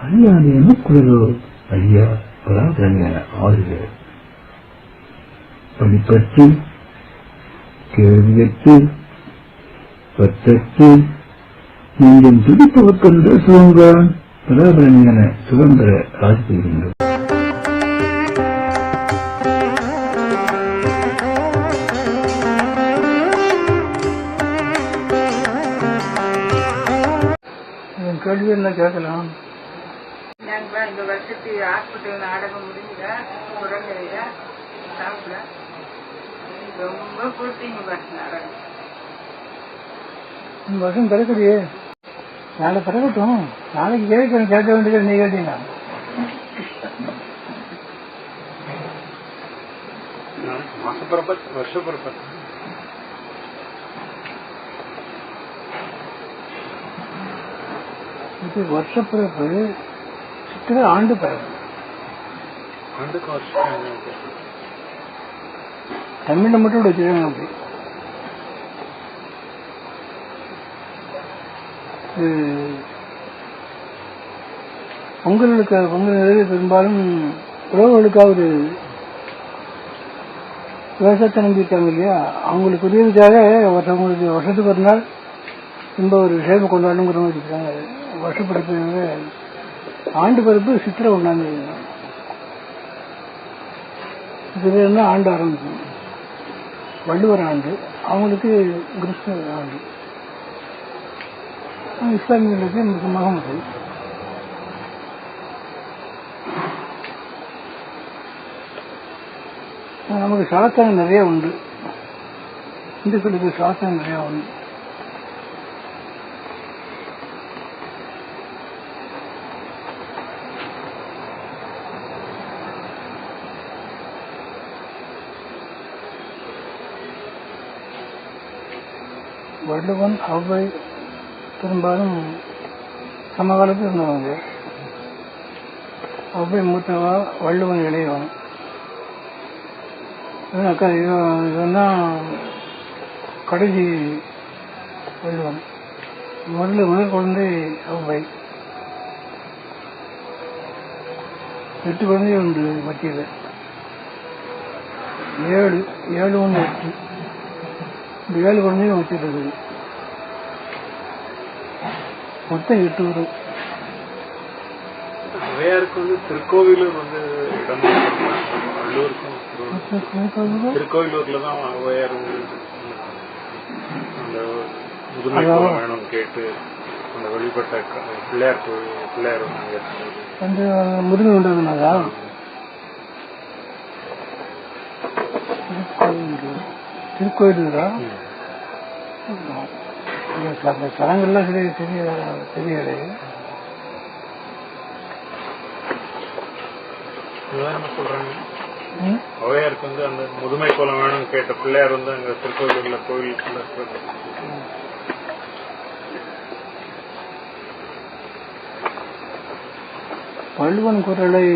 அழியாது எமக்குள்ளதோ ஐயா பராதரங்க ஆறுகிறார் படிப்பற்று கேள்வியற்று பற்றற்று நீங்கள் துடிப்பவர்க்கென்ற சுதந்திர பராபரஞான சுதந்திர ராஜ் பெறுகின்றோம் கேள்வி என்ன கேட்கலாம்? வருஷத்து ஹாஸ்பிட்டல் நாடகம் முடிஞ்ச குரங்கையில சாப்பிட ரொம்ப கொடுத்தீங்க பஸ் நாடகம். வருஷம் பிறக்கலையே நாளை பிறக்கட்டும் நாளைக்கு கேட்க கேட்க வேண்டியது நீ கேட்டீங்க மாசப்பிறப்ப வருஷப்பிறப்ப இது வருஷப்பிறப்பு சித்திர ஆண்டு வருஷம் தமிழ்ல மட்டும் வச்சிருக்காங்க அப்படி. பொங்கலுக்கு பொங்கல் பெரும்பாலும் உழவர்களுக்காக ஒரு விவசாயத்தை நம்பியிருக்காங்க இல்லையா? அவங்களுக்கு உதவிக்காக ஒருத்தவங்களுக்கு வருஷத்துக்கு ஒரு நாள் ரொம்ப ஒரு விஷயம் கொண்டாடணுங்கிற மாதிரி இருக்காங்க. வருஷப்பிறப்பு ஆண்டு பிறப்பு சித்திரை ஒன்றாம் தேதி. தான். ஆண்டு ஆரம்பிக்கும். வள்ளுவர் ஆண்டு அவங்களுக்கு கிறிஸ்தவ ஆண்டு. இஸ்லாமியர்களுக்கு மு- மகமது நமக்கு சாத்தனம் நிறைய உண்டு. இந்துக்களுக்கு சாத்தனம் நிறையா உண்டு. வள்ளுவன் அவ்வை பெரும்பாலும் சமகாலத்தில் இருந்தவங்க. அவ்வை மூத்தவா வள்ளுவன் இளையவன். அக்கா இவன் இவன் தான் கடைசி வள்ளுவன். முதல்ல முதல் குழந்தை அவ்வை. எட்டு குழந்தை உண்டு மத்தியில். ஏழு ஏழு ஒன்று எட்டு. இந்த ஏழு குழந்தையும் வச்சிருக்கு மொத்தம் எட்டு வரும் அவையாருக்கு வந்து திருக்கோவிலூர் வந்து இடம் வள்ளூருக்கும். திருக்கோவிலூர்ல தான் வந்து அந்த முதுமை வேணும் கேட்டு அந்த வழிபட்ட பிள்ளையார் பிள்ளையார். அந்த முதுமை உண்டதுனாதா திருக்கோயிலூரா அந்த தலங்கள்லாம் சரி தெரிய தெரியல சொல்றாங்க ம்? அவையாருக்கு வந்து அந்த முதுமை கோலம் வேணும் கேட்ட பிள்ளையார் வந்து அங்க திருக்கோவிலூர்ல கோவிலுக்குள்ள இருக்காரு. வள்ளுவன் குரலை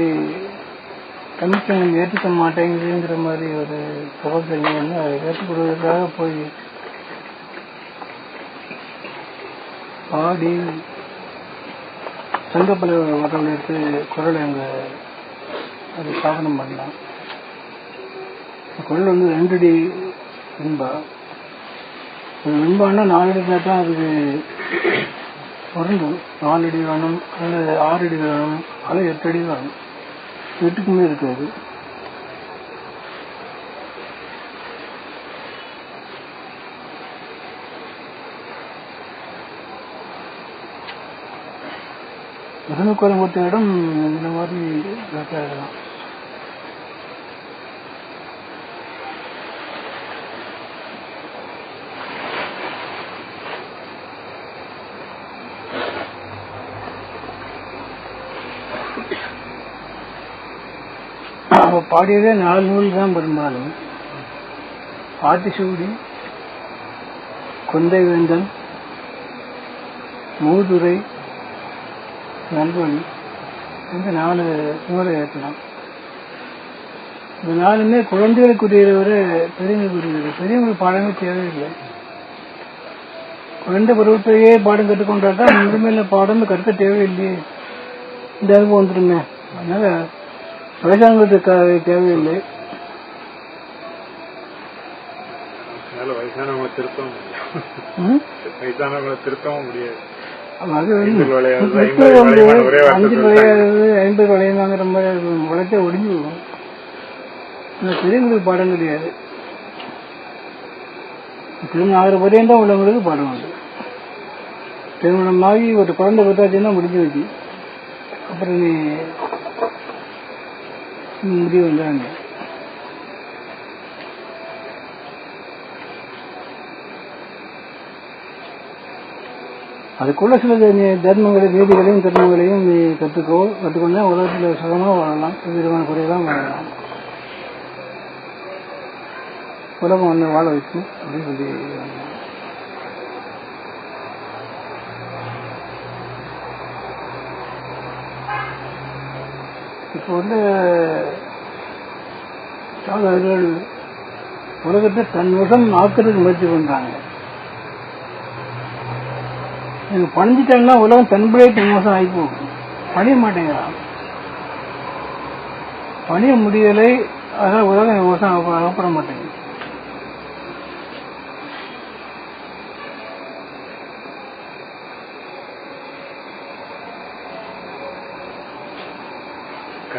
தமிழ்ச்சங்கம் ஏற்றுக்க மாட்டேங்குதுங்கிற மாதிரி ஒரு பிரபஞ்சம் வந்து அதை ஏற்றுக்கொள்வதற்காக போய் பாடி சங்கப்பள்ளி மரங்கள் எடுத்து குரலை அங்க அது சாதனம் பண்ணலாம். குரல் வந்து ரெண்டடி வெண்பா ஒரு வெண்பான்னா நாலடி தான் அதுக்கு பொருந்தும். நாலடி வேணும் அல்லது ஆறடி வேணும் அல்லது எட்டடி வேணும். எட்டுக்குமே இருக்காது. வசந்த இடம் இந்த மாதிரி எழுதலாம் அவ பாடியதே நாலு நூல் தான் பெரும்பாலும். பாத்திசூடி கொந்தை வேந்தன் மூதுரை நல்வழி இந்த நாலு நூலை ஏற்றலாம் இந்த நாலுமே குழந்தைகளுக்குரியவரை பெரியவங்களுக்குரியது பெரியவங்களுக்கு பாடமே தேவையில்லை. குழந்தை பருவத்தையே பாடம் கற்றுக்கொண்டா தான் முழுமையில பாடம் கற்க தேவையில்லையே. இந்த அனுபவம் வந்துருமே அதனால வயசானவங்களுக்கு தேவையில்லை. வயசானவங்களை திருத்தவும்? வயசானவங்களை திருத்தவும் முடியாது. அது வந்து ஐம்பது விளையாங்கிற மாதிரி உழைச்சே ஒடிஞ்சு போகும். இந்த பெரியவங்களுக்கு பாடம் கிடையாது. திருமணம் ஆகிற பரியந்தம் உள்ளவங்களுக்கு பாடம் உண்டு. திருமணமாகி ஒரு குழந்தை பத்தாச்சுன்னா முடிஞ்சு வச்சு அப்புறம் நீ முடிவு வந்தாங்க. அதுக்குள்ள சில தர்மங்களை நீதிகளையும் தர்மங்களையும் நீ கற்றுக்கோ கற்றுக்கொண்டா உலகத்தில் சுகமாக வாழலாம். விதமான குறையெல்லாம் வாழலாம். உலகம் வந்து வாழ வைக்கும் அப்படின்னு சொல்லி இப்போ வந்து சாதகர்கள் உலகத்தை தன் வசம் ஆக்கிறதுக்கு முயற்சி பண்றாங்க. நீங்க பணிஞ்சிட்டா உலகம் தன்படியே தன் வசம் ஆகி போகும். பணிய மாட்டேங்கிறான். பணிய முடியலை அதான் உலகம் ஆக- ஆகப்பட மாட்டேங்குது.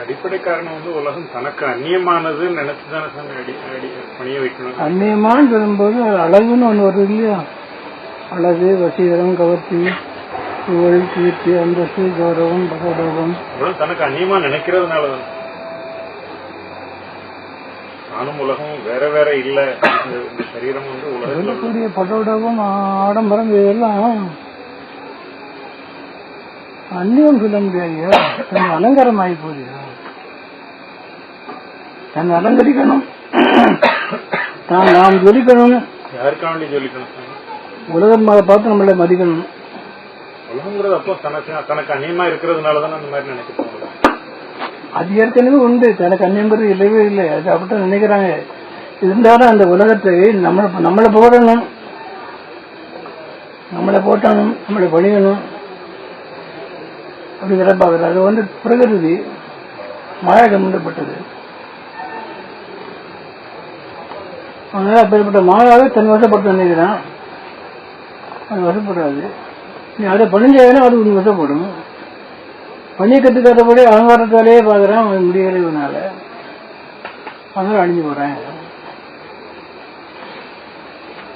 அடிப்படை காரணம் வந்து உலகம் தனக்கு அந்நியமானது நினைச்சுதானே சாமி அடி அடி பணிய வைக்கணும். அந்நியமான்னு சொல்லும்போது அழகுன்னு ஒண்ணு வருது இல்லையா? அழகு வசீகரம் கவர்ச்சி புகழ் கீர்த்தி அந்தஸ்து கௌரவம் பகோடவம் உலகம் தனக்கு அந்நியமா நினைக்கிறதுனாலதான் நானும் உலகம் வேற வேற இல்ல. சரீரம் வந்து சொல்லக்கூடிய பட்டோடவும் ஆடம்பரம் இதெல்லாம் அந்நியம் சொல்ல முடியாதுயா? தன் அலங்காரம் ஆகி போகுதுயா? தன் அலங்கரிக்கணும். தான் நாம் ஜொலிக்கணும் யாருக்காக வேண்டி சொல்லிக்கணும் சாமி? உலகம் பார்த்து நம்மளை மதிக்கணும். உலகங்கிறது அப்போ தனக்கு தனக்கு அந்நியமா இருக்கிறதுனாலதான் அந்த மாதிரி நினைக்க தோணுது. அது ஏற்கனவே உண்டு. தனக்கு அந்நியங்கிறது இல்லவே இல்லை. அது அப்படித்தான் நினைக்கிறாங்க. இருந்தாலும் அந்த உலகத்தை நம்ம நம்மளை போடணும். நம்மளை போட்டணும். நம்மளை பணியணும் அப்படி சிறப்பாகிறது அது வந்து பிரகிருதி மாயா சம்பந்தப்பட்டது அதனால அப்படிப்பட்ட மாயாவை தன் வசப்படுத்த நினைக்கிறான். அது வசப்படாது. நீ அதை பணிஞ்சாங்கன்னா அது உன் வசப்படும். பணியை கத்துக்காதபடி அகங்காரத்தாலேயே பாக்குறான் அவன் முடியலை இவனால. அதனால அழிஞ்சு போறேன்.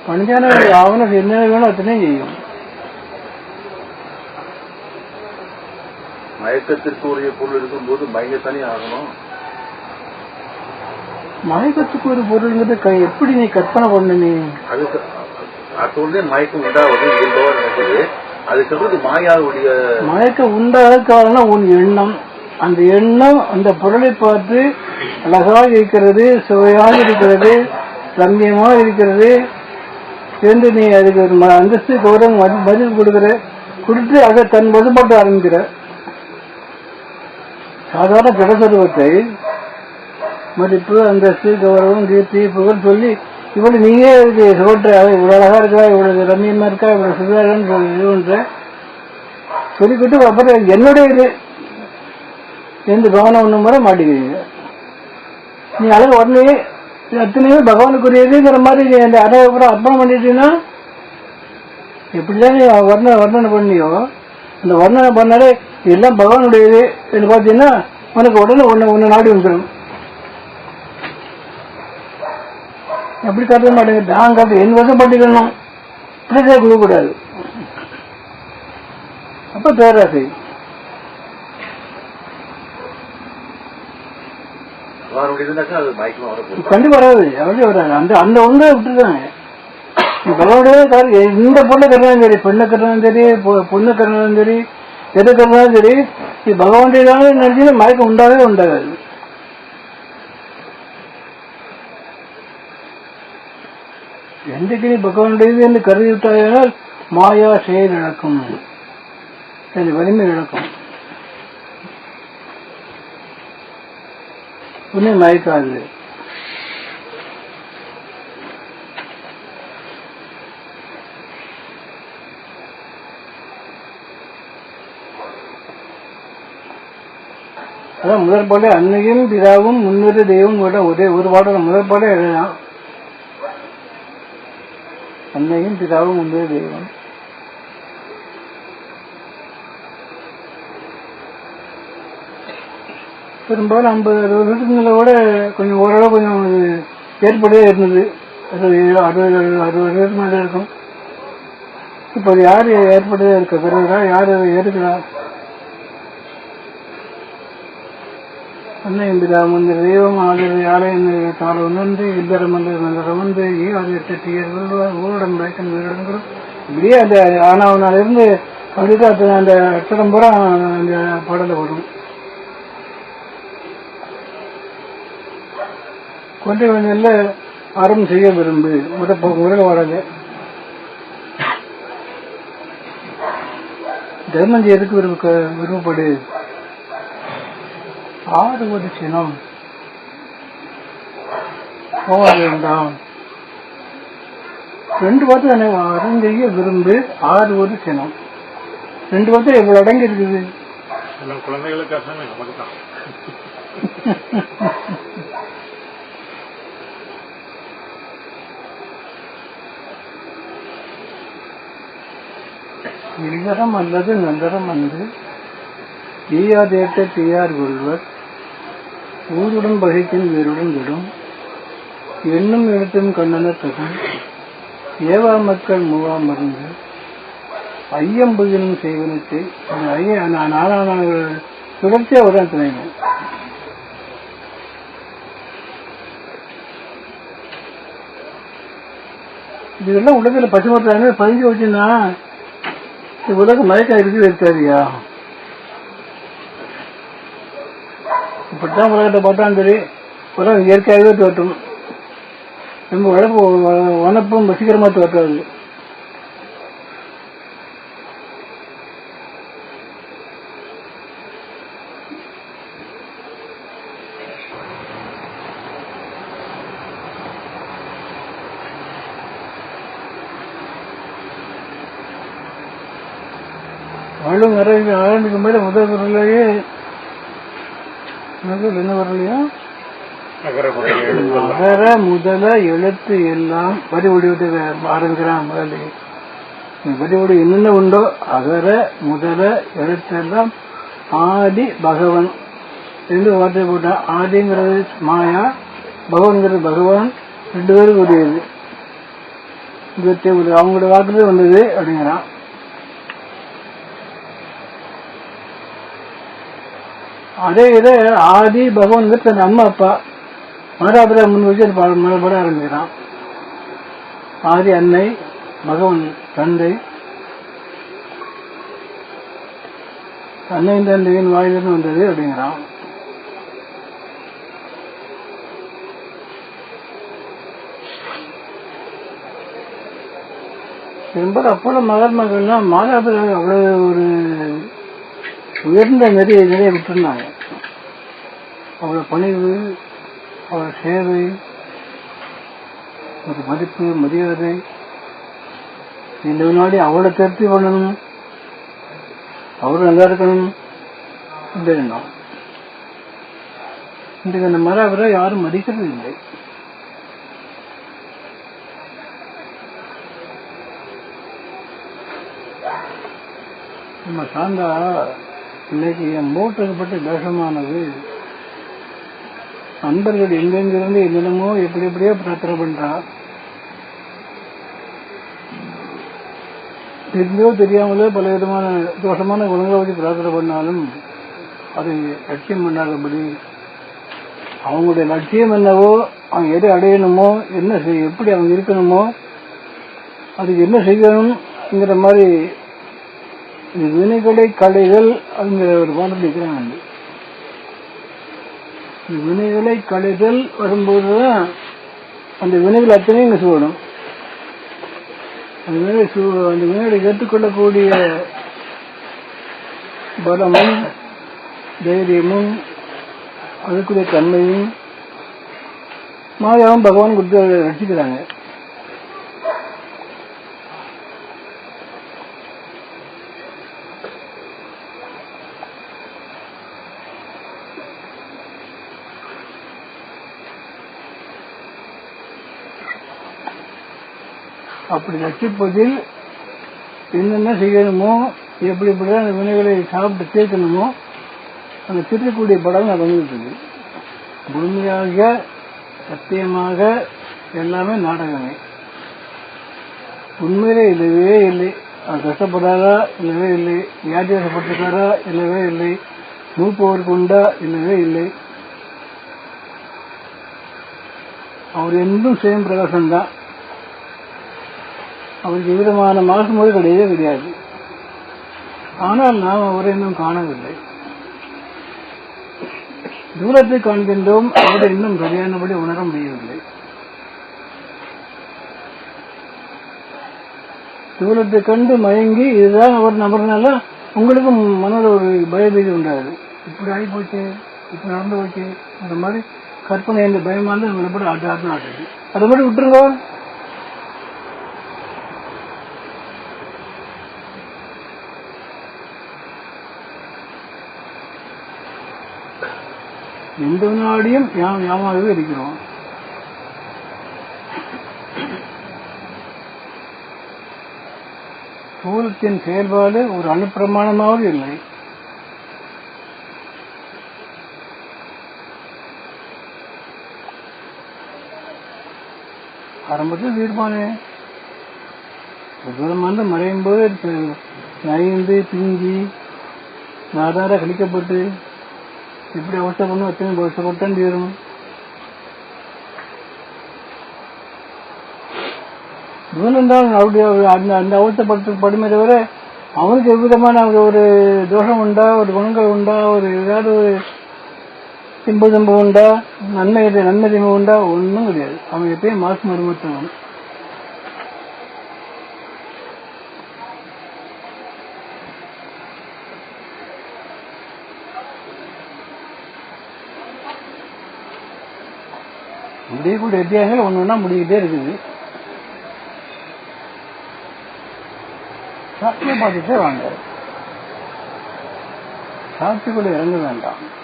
பணிஞ்சான அவனுக்கு என்ன வேணும் அத்தனையும் செய்யும். மயக்கத்திற்கு உரிய பொருள் இருக்கும்போது மயங்கத்தானே ஆகணும். மயக்கத்துக்கு ஒரு பொருள்ங்கிறது எப்படி நீ கற்பனை பண்ண நீ? அதுக்கு அத்தோடனே மயக்கம் உண்டாவது இயல்பாக நடக்குது அது சொல்றது மாயாவுடைய மயக்கம் உண்டாக காரணம் உன் எண்ணம். அந்த எண்ணம் அந்த பொருளை பார்த்து அழகாக இருக்கிறது சுவையாக இருக்கிறது ரம்யமாக இருக்கிறது. என்று நீ அதுக்கு அந்தஸ்து கௌரவம் பதில் மதிப்பு கொடுக்கிற கொடுத்து அதை தன் வசப்பட்டு ஆரம்பிக்கிற. சாதாரண ஜடசருவத்தை மதிப்பு அந்தஸ்து கௌரவம் கீர்த்தி புகழ் சொல்லி இவ்வளவு நீயே இது சொல்ற அவ இவ்வளவு அழகா இருக்கா இவ்வளவு ரம்யமா இருக்கா இவ்வளவு சுதாரன்னு சொல்லி இதுன்ற சொல்லிக்கிட்டு அப்புறம் என்னுடைய இது எந்த கவனம் ஒண்ணும் முறை மாட்டிக்கிறீங்க நீ அழகு உடனே எத்தனையோ அத்தனையுமே பகவானுக்குரியதுங்கிற மாதிரி அந்த அழகு அப்புறம் அர்ப்பணம் பண்ணிட்டீங்கன்னா எப்படிதான் நீ வர்ண வர்ணனை பண்ணியோ அந்த வர்ணனை பண்ணாலே எல்லாம் பகவானுடையது என்று பார்த்தீங்கன்னா உனக்கு உடனே ஒன்று ஒன்று நாடி வந்துடும் எப்படி காட்ட மாட்டேங்குது? நான் காட்டு என் வசம் பண்ணிக்கணும் பிரச்சனை கொடுக்கக்கூடாது. அப்ப பேராசை. கண்டிப்பா வராது. அப்படியே வராது அந்த அந்த ஒன்றை விட்டுருக்காங்க. பகவானுடைய காரியம் இந்த பொண்ணை கட்டினாலும் சரி பெண்ணை கட்டினாலும் சரி பொ- பொண்ணை கட்டினாலும் சரி எதை கட்டினாலும் சரி இது பகவானுடைய நினைச்சு மயக்கம் உண்டாகவே உண்டாகாது. என்றைக்கு நீ பகவானுடையது என்று கருதிவிட்டாயால் மாயா செயல் இழக்கும் சரி வலிமை இழக்கும் உன்னை மயக்காது. அதான் முதல் அன்னையும் பிதாவும் முன்னொரு தெய்வம் கூட ஒரே ஒரு பாடல முதற்பாடே எழுதலாம் அன்னையும் பிதாவும் முன்னொரு தெய்வம் பெரும்பாலும் ஐம்பது அறுபது வருஷத்துக்கு கூட கொஞ்சம் ஓரளவு கொஞ்சம் ஏற்படவே இருந்தது அறுபது அறுபது அறுபது வருஷத்துக்கு மேலே இருக்கும் இப்போ அது யார் ஏற்பட்டதே இருக்க பிறகுடா யார் அதை ஏற்கிறா அன்னையும் பிதா முந்த தெய்வம் ஆதரவு ஆலயம் தாழ ஒன்று இல்லறம் வந்து மந்திரம் வந்து இப்படியே அந்த ஆனாவனால இருந்து அந்த அச்சரம் பூரா அந்த பாடலை வரும் கொண்டை வந்தல்ல அறம் செய்ய விரும்பு. முத முதல் வாடகை தர்மம் செய்யறதுக்கு விரும்ப விரும்பப்படு. ஆறுவது சினம் போக வேண்டாம் ரெண்டு வார்த்தை அறம் செய்ய விரும்பு ஆறுவது சினம் ரெண்டு வார்த்தை எவ்வளவு அடங்கி இருக்குது தான் இல்கரம் அல்லது நந்தரம் அன்று ஈயாதேட்ட தீயார் கொள்வர் ஊருடன் பகைக்கின் வீருடன் விடும். எண்ணும் எழுத்தும் கண்ணன தகும் ஏவா மக்கள் மூவா மருந்து. ஐயம்புகினும் செய்வனத்தை ஐய நான் நாளான தொடர்ச்சியாக வரும் துணைங்க. இதெல்லாம் உலகில் பசுமத்தாங்க பதிஞ்சு வச்சுன்னா உலகம் மயக்கம் இருக்குது இருக்காதியா இப்படித்தான் உலகத்தை பார்த்தாலும் சரி உலகம் இயற்கையாகவே தோற்றும். நம்ம உழப்பு வனப்பும் வசீகரமா தோற்றாது. வாழும் நிறைய ஆரம்பிக்கும் போது முதல் முறையிலேயே முதல் என்ன வரலையா? அகர முதல எழுத்து எல்லாம் வரி வடிவிட்டு ஆரம்பிக்கிறான் முதல்ல வரி வடி என்னென்ன உண்டோ அகர முதல எழுத்து எல்லாம் ஆதி பகவன். ரெண்டு வார்த்தை போட்டா ஆதிங்கிறது மாயா பகவான்ங்கிறது பகவான் ரெண்டு பேரும் உடையது இருபத்தி அவங்களோட வாக்குல வந்தது அப்படிங்கிறான். அதே இதை ஆதி பகவான்கிற தன் அம்மா அப்பா. மாதாபிரா முன் வச்சு மறுபட ஆரம்பிக்கிறான். ஆதி அன்னை பகவான் தந்தை. அன்னையின் தந்தையின் வாயிலிருந்து வந்தது அப்படிங்கிறான். என்பது அப்போல மகாத்மாக்கள்லாம் மாதாபிரா அவ்வளவு ஒரு உயர்ந்த நிறைய நிறைய விட்டுருந்தாங்க. அவரோட பணிவு அவரோட சேவை ஒரு மதிப்பு மரியாதை இந்த முன்னாடி அவளை திருப்தி பண்ணணும் அவரும் நல்லா இருக்கணும் அப்படின்னா இன்றைக்கு அந்த மராபரை யாரும் மதிக்கிறது இல்லை. நம்ம சாந்தா இன்னைக்கு என் மூட்டுக்கு பற்றி வேஷமானது நண்பர்கள் எங்கெங்கிருந்து என்னென்னமோ எப்படி எப்படியோ பிரார்த்தனை பண்றா. தெரிஞ்சோ தெரியாமலோ பல விதமான தோஷமான குணங்களை வச்சு பிரார்த்தனை பண்ணாலும் அது லட்சியம் பண்ணாதபடி அவங்களுடைய லட்சியம் என்னவோ அவங்க எதை அடையணுமோ என்ன செய்ய எப்படி அவங்க இருக்கணுமோ அதுக்கு என்ன செய்யணும்ங்கிற மாதிரி வினைகளை கலைகள் அப்படிங்கிற ஒரு பாடல் இருக்கிறாங்க. இந்த வினைகளை வரும்போது வரும்போதுதான் அந்த வினைகள் அத்தனையும் இங்க சூடும் அந்த வினை சூ அந்த வினையை ஏற்றுக்கொள்ளக்கூடிய பலமும் தைரியமும் அதுக்குரிய தன்மையும் மாயாவும் பகவான் கொடுத்து அதை ரசிக்கிறாங்க. அப்படி ரசிப்பதில் என்னென்ன செய்யணுமோ எப்படி எப்படிதான் அந்த வினைகளை சாப்பிட்டு தீர்க்கணுமோ அந்த தீர்க்கக்கூடிய படம் நடந்துட்டு இருக்கு முழுமையாக சத்தியமாக எல்லாமே நாடகமே. உண்மையிலே இல்லவே இல்லை. அவர் கஷ்டப்படாதா? இல்லவே இல்லை. வியாதியாசப்பட்டிருக்காரா இல்லவே இல்லை. மூப்பவருக்கு உண்டா இல்லவே இல்லை. அவர் என்றும் சுயம் பிரகாசம் தான் அவருக்கு விதமான மாசுமொழி கிடையவே கிடையாது. ஆனால் நாம் அவரை இன்னும் காணவில்லை. தூரத்தை காண்கின்றோம் அவரை இன்னும் சரியானபடி உணர முடியவில்லை. தூரத்தை கண்டு மயங்கி இதுதான் அவர் நபர்னால உங்களுக்கும் மனதில் ஒரு பயபீதி உண்டாது இப்படி ஆகி போச்சு இப்படி நடந்து போச்சு அந்த மாதிரி கற்பனை இந்த பயமா உங்களை போட்டு ஆட்டு ஆட்டு ஆட்டுது அதை மட்டும் விட்டுருங்க. எந்த வினாடியும் யாம் இருக்கிறோம். சூரத்தின் செயல்பாடு ஒரு அணுப்பிரமாணமாவது இல்லை. ஆரம்பத்தில் தீர்மானே தூரமாந்து மறையும் போது நைந்து பிஞ்சி நாதார கழிக்கப்பட்டு இப்படி அவஸ்தை பண்ணும் அத்தனை அவஸ்தைப்பட்டான் தீரும் இவன் அப்படி அவருடைய அந்த அந்த அவஸ்தைப்பட்டு படுமே தவிர அவனுக்கு எவ்விதமான ஒரு தோஷம் உண்டா? ஒரு குணங்கள் உண்டா? ஒரு ஏதாவது ஒரு திம்பு திம்பு உண்டா? நன்மை நன்மை திம்பு உண்டா? ஒன்றும் கிடையாது. அவன் எப்பயும் மாசு மருமத்தவன் முடியக்கூடிய அத்தியாயங்கள் ஒன்று ஒன்றா முடிக்கிட்டே இருக்குது. சாத்திய பார்த்துட்டே வாங்க. சாத்தியக்குள்ள இறங்க வேண்டாம்.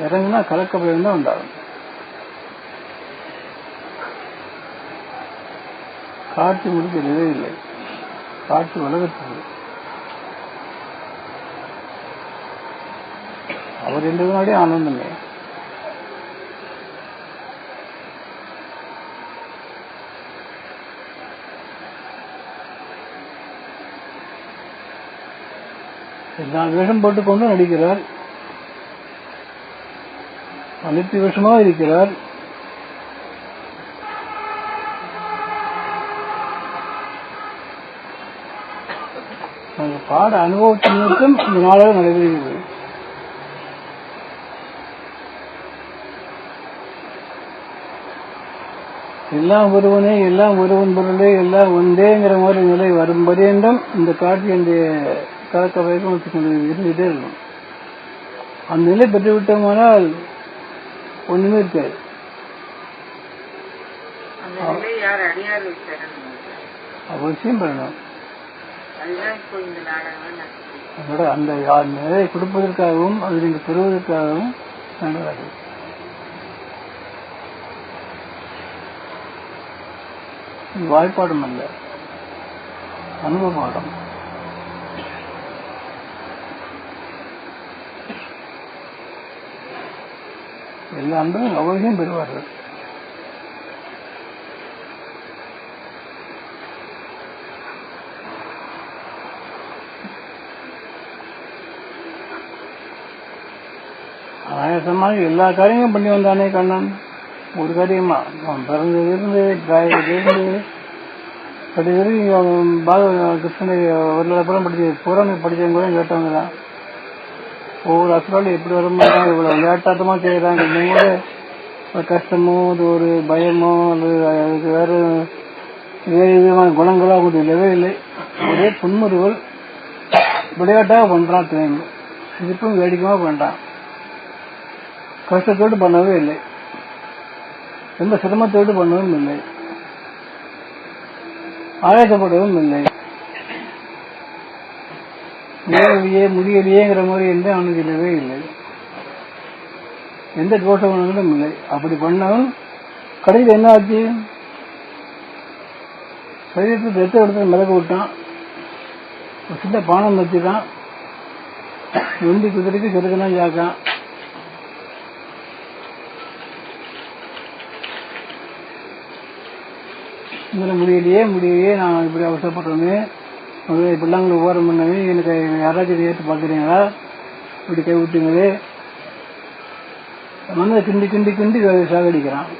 இறங்குனா கலக்க பயம் தான் உண்டாகும். காட்சி முடிக்கிறதே இல்லை. காட்சி உலகத்துக்கு. அவர் ரெண்டு நாளே ஆனந்தமே. எல்லா வேஷம் போட்டுக்கொண்டு நடிக்கிறார். அனைத்து வேஷமாக இருக்கிறார். அந்த பாட அனுபவத்தின் மட்டும் இந்த நாளாக நடைபெறுகிறது. எல்லாம் ஒருவனே எல்லாம் ஒருவன் பொருளே எல்லாம் ஒன்றேங்கிற மாதிரி நிலை வரும் பரியந்தம் இந்த காட்சி அந்த கலக்க வைத்து கொண்டு இருந்துகிட்டே இருக்கும் அந்த நிலை பெற்று விட்டோமானால் ஒண்ணுமே இருக்காது. அவசியம் பெறணும் நடக்குது. அதோட அந்த நிலையை கொடுப்பதற்காகவும் அதை நீங்கள் பெறுவதற்காகவும் நல்லது இது வாய்ப்பாடும் அல்ல அனுபவ பாடம் எல்லா அன்பும் அவசியம் பெறுவார்கள். ஆயசமாக எல்லா காரியங்களும் பண்ணி வந்தானே கண்ணன். ஒரு காரியமா? அவன் பிறந்ததிலிருந்து பிராயத்திலிருந்து படிக்கிறது பாக கிருஷ்ணனை ஒரு லட்சம் படிச்சு புறாணம் படிச்சவங்க கூட கேட்டவங்க தான். ஒவ்வொரு அசுராலும் எப்படி வர மாட்டாங்க இவ்வளவு விளையாட்டாட்டமா செய்யறாங்க கூட ஒரு கஷ்டமோ அது ஒரு பயமோ அது அதுக்கு வேற வேறு விதமான குணங்களோ அவங்களுக்கு இல்லவே இல்லை. ஒரே புன்முறுவல் விளையாட்டாக பண்றான் தேன் இதுக்கும் வேடிக்கையாக பண்றான். கஷ்டத்தோடு பண்ணவே இல்லை. எந்த சிரமத்தோடு பண்ணவும் இல்லை. ஆயத்தப்படவும் இல்லை. நேரடியே முடியலையேங்கிற மாதிரி எந்த அணுகிலவே இல்லை. எந்த தோஷ குணங்களும் இல்லை. அப்படி பண்ணாலும் கடையில் என்ன ஆச்சு? சரீரத்தில் ரத்த இடத்துல மிளகு விட்டான். ஒரு சின்ன பானம் வச்சுட்டான் நொண்டி குதிரைக்கு செருக்கெல்லாம் ஜாக்கான். இதில் முடியலையே முடியலையே நான் இப்படி அவசரப்படுறேன்னு முதல்ல பிள்ளைங்களை ஓரம் பண்ணவே எனக்கு யாராச்சும் ஏற்று பார்க்குறீங்களா? இப்படி கை விட்டுங்களே மனதை கிண்டி கிண்டி கிண்டி சாகடிக்கிறான்.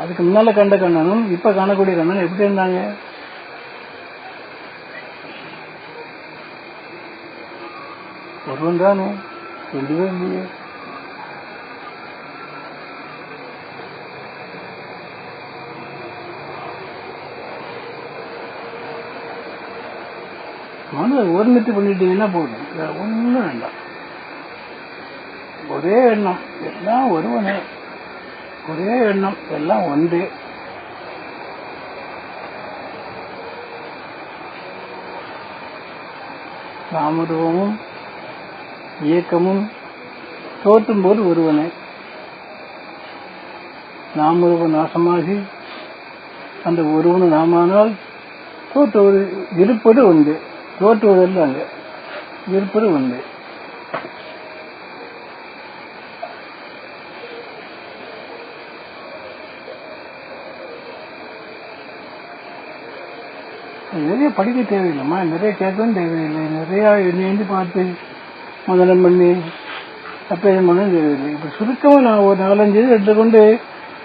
அதுக்கு முன்னால கண்ட கண்ணனும் இப்ப காணக்கூடிய கண்ணன் எப்படி இருந்தாங்க? ஒருவன் தானே ரெண்டு பேர் இல்லையே. மனதை ஒருமித்து பண்ணிட்டீங்கன்னா போதும். வேற ஒன்றும் வேண்டாம். ஒரே எண்ணம். எல்லாம் ஒருவனே. ஒரே எண்ணம். எல்லாம் ஒன்றே. நாமரூபமும் இயக்கமும் தோற்றும் போது ஒருவனே. நாமரூப நாசமாகி அந்த ஒருவனு நாமானால் தோற்றுவது இருப்பது உண்டு தோற்றுவதல்ல அங்க இருப்பது உண்டு. நிறைய படிக்க தேவையில்லைம்மா. நிறைய கேட்கவும் தேவையில்லை. நிறைய எண்ணி பார்த்து முதலம் பண்ணி அப்பியம் பண்ண தேவையில்லை. இப்போ சுருக்கமாக நான் ஒரு நாலஞ்சு இது எடுத்துக்கொண்டு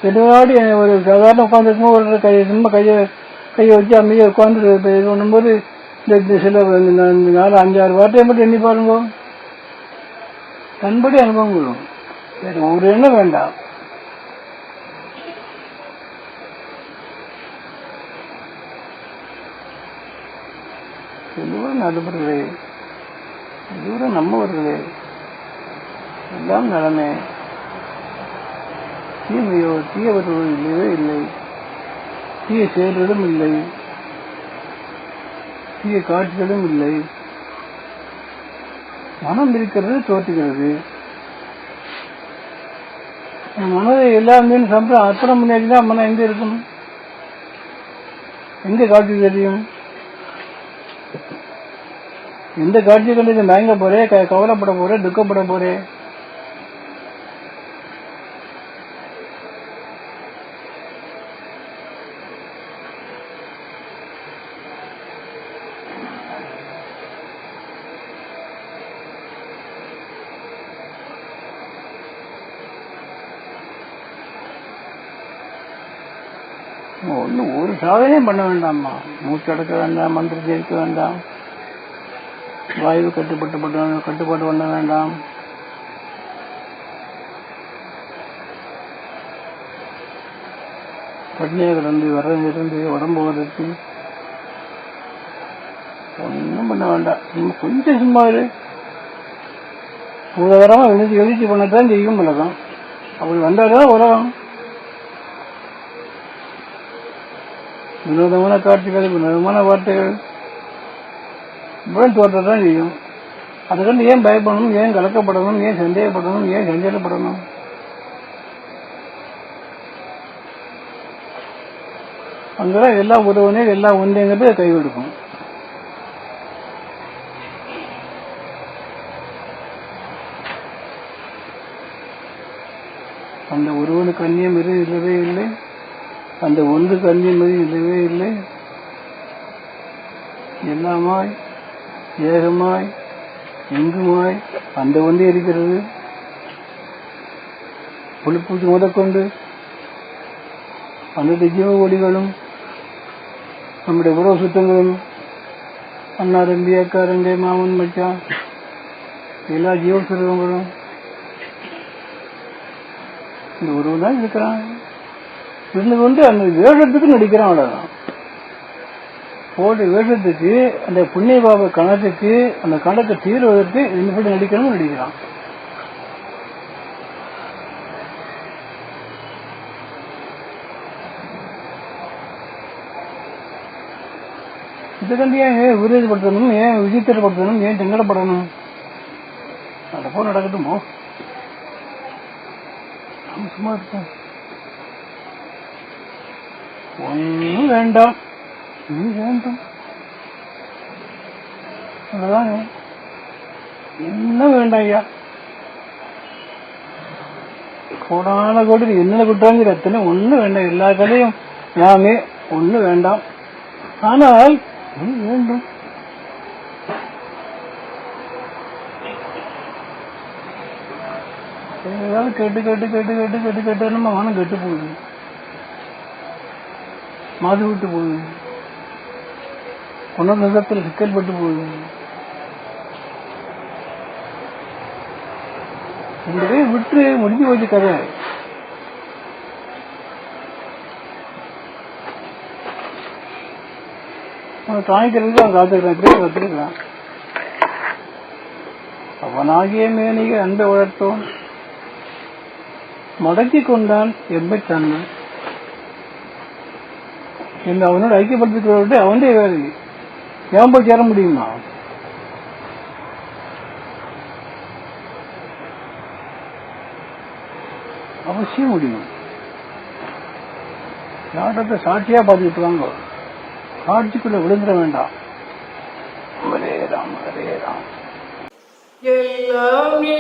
எதுவாடி ஒரு சாதாரண உட்காந்துருக்கும் ஒரு கையை சும்மா கையை கையை வச்சு அமைதியாக உட்காந்து இது பண்ணும்போது இந்த சில நாலு அஞ்சாறு வார்த்தையை மட்டும் எண்ணி பாருங்க தன்படி அனுபவம் கொள்ளும் வேற ஒரு எண்ணம் வேண்டாம் நடுபடுறது இதுவரை நம்ம வருது எல்லாம் நலமே தீமையோ தீயவர்களோ இல்லவே இல்லை தீய செயல்களும் இல்லை தீய காட்சிகளும் இல்லை. மனம் இருக்கிறது தோற்றுகிறது. மனதை எல்லாமே சம்பளம் அத்தனை முன்னாடி தான் மனம் எங்க இருக்கும் எங்க காட்சி தெரியும்? எந்த காட்சி கண்டு மயங்க போறே கவலைப்பட போறே துக்கப்பட போறேன் ஒன்றும் ஒரு சாதனையும் பண்ண வேண்டாம்மா. மூச்சு அடக்க வேண்டாம் மந்திர ஜெயிக்க வேண்டாம். வாயு கட்டுப்பட்டு பண்ண- கட்டுப்பாடு பண்ண வேண்டாம். பட்னியாக கிடந்து விரதம் இருந்து உடம்பு வதற்கு ஒன்றும் பண்ண வேண்டாம். சும்மா கொஞ்சம் சும்மா இரு. எழுதி எழுதி எழுச்சி பண்ணத்தான் செய்யும் உலகம் அப்படி வந்தாதான் உலகம். வினோதமான காட்சிகள் வினோதமான வார்த்தைகள். இப்படியும் தோற்றத்தான் செய்யும். அதுக்கண்டு ஏன் பயப்படணும் ஏன் கலக்கப்படணும் ஏன் சந்தேகப்படணும் ஏன் சஞ்சலப்படணும்? அங்கதான் எல்லா உறவுனே எல்லா ஒன்றுங்கிறது கை கொடுக்கும். அந்த ஒருவனுக்கு அந்நியம் எதுவும் இல்லவே இல்லை. அந்த ஒன்றுக்கு அந்நியம் இல்லவே இல்லை. எல்லாமாய் ஏகமாய்? எங்குமாய் அந்த ஒன்றே இருக்கிறது. புலிப்பூச்சி முதற்கொண்டு அனைத்து ஜீவ ஒளிகளும் நம்முடைய உறவு சுத்தங்களும் அண்ணா தம்பி அக்கா தங்கை மாமன் மச்சான் எல்லா ஜீவ சுரங்களும் இந்த உறவு தான் இருக்கிறான். இருந்து கொண்டு அந்த வேஷத்துக்கு நடிக்கிறான் அவ்வளவுதான் போட்டு வேஷத்துக்கு அந்த புண்ணிய பாப கணத்துக்கு அந்த கணக்கை தீர்வதற்கு இன்னும் நடிக்கணும்னு நடிக்கிறான். இதுக்கண்டு ஏன் விரோதப்படுத்தணும்? ஏன் விசித்திரப்படுத்தணும்? ஏன் சங்கடப்படணும் அந்த போல நடக்கட்டுமோ? சும்மா இருக்கேன் ஒன்றும் வேண்டாம். நீ வேண்டும். அவ்வளவுதாங்க என்ன வேண்டாம் ஐயா? கோடான கோடி என்ன குட்டாங்கிற எத்தனை ஒன்றும் வேண்டாம். எல்லா கதையும் யாமே ஒன்றும் வேண்டாம். ஆனால் நீ வேண்டும். ஏதாவது கேட்டு கேட்டு கேட்டு கேட்டு கேட்டு கேட்டு நம்ம மனம் கெட்டு போகுது. மாது விட்டு போகுது. உணர் சிக்கல் பட்டு போகுது என்பதை விட்டு முடிஞ்சு போச்சு கதை. அவன் அவன் காத்துக்கிறான் இப்படியே கத்துக்கிறான் அவனாகிய மேனிக அன்பை வளர்த்தோன். மடக்கி கொண்டான் எம்மை தன்மை இந்த அவனோட ஐக்கியப்படுத்திக்கிறவர்கிட்ட அவன்டே வேலை ஏன் போய் சேர முடியுமா? அவசியம் முடியும். நாட்டத்தை சாட்சியா பார்த்துக்கிட்டு வாங்க காட்சிக்குள்ள விழுந்துட வேண்டாம். ஹரே ராம் ஹரே ராம். எல்லாம் நீ